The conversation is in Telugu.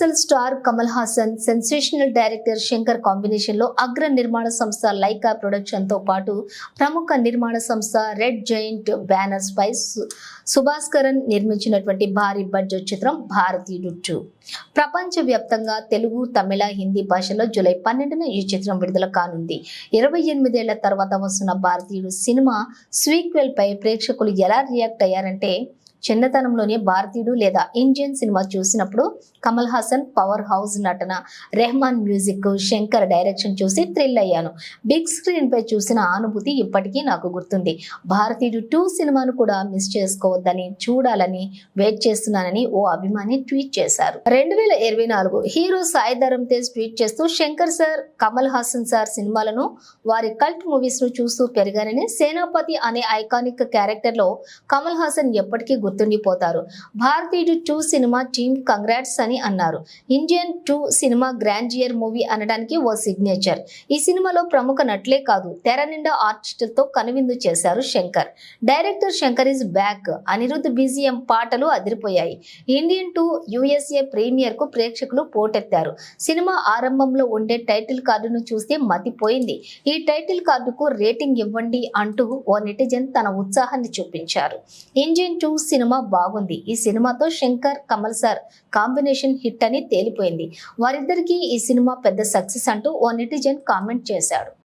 Universal star Kamal Haasan sensational director Shankar కాంబినేషన్లో అగ్ర నిర్మాణ సంస్థ లైకా ప్రొడక్షన్తో పాటు ప్రముఖ నిర్మాణ సంస్థ రెడ్ జైంట్ బ్యానర్స్ పై సు- నిర్మించినటువంటి భారీ బడ్జెట్ చిత్రం భారతీయుడు టూ ప్రపంచ వ్యాప్తంగా తెలుగు తమిళ హిందీ భాషలో జూలై పన్నెండున ఈ చిత్రం విడుదల కానుంది. ఇరవై ఎనిమిదేళ్ళ తర్వాత వస్తున్న భారతీయుడు సినిమా స్వీక్వెల్ పై ప్రేక్షకులు ఎలా రియాక్ట్ అయ్యారంటే చిన్నతనంలోనే భారతీయుడు లేదా ఇండియన్ సినిమా చూసినప్పుడు కమల్ హాసన్ పవర్ హౌస్ నటన రెహమాన్ మ్యూజిక్ శంకర్ డైరెక్షన్ చూసి థ్రిల్ అయ్యాను. బిగ్ స్క్రీన్ పై చూసిన అనుభూతి ఇప్పటికీ నాకు గుర్తుంది. భారతీయుడు టూ సినిమాను కూడా మిస్ చేసుకోవద్దని చూడాలని వెయిట్ చేస్తున్నానని ఓ అభిమాని ట్వీట్ చేశారు. రెండు వేల ఇరవై నాలుగు హీరో సాయి ధరమ్ తేజ్ ట్వీట్ చేస్తూ శంకర్ సార్ కమల్ హాసన్ సార్ సినిమాలను వారి కల్ట్ మూవీస్ను చూస్తూ పెరిగారని సేనాపతి అనే ఐకానిక్ క్యారెక్టర్లో కమల్ హాసన్ ఎప్పటికీ గుర్తుండిపోతారు. భారతీయుడు టూ సినిమా టీమ్ కంగ్రాట్స్ అని అన్నారు. Indian two cinema grandeur movie అనడానికి ఓ సిగ్నేచర్. ఈ సినిమాలో ప్రముఖ నటులే కాదు తెర నిండా ఆర్టిస్టులతో కనువిందు చేశారు Shankar. Director Shankar is back. Anirudh BGM పాటలు అదిరిపోయాయి. ఇండియన్ టూ యుఎస్ఏ ప్రీమియర్కు ప్రేక్షకులు పోటెత్తారు. సినిమా ఆరంభంలో ఉండే టైటిల్ కార్డును చూస్తే మతిపోయింది. ఈ టైటిల్ కార్డుకు రేటింగ్ ఇవ్వండి అంటూ ఓ నెటిజన్ తన ఉత్సాహాన్ని చూపించారు. ఇండియన్ టూ సినిమా బాగుంది. ఈ సినిమాతో Shankar Kamal sir combination hit అని తేలిపోయింది. వారిద్దరికీ ఈ సినిమా పెద్ద సక్సెస్ అంటూ ఓ నెటిజన్ కామెంట్ చేశాడు.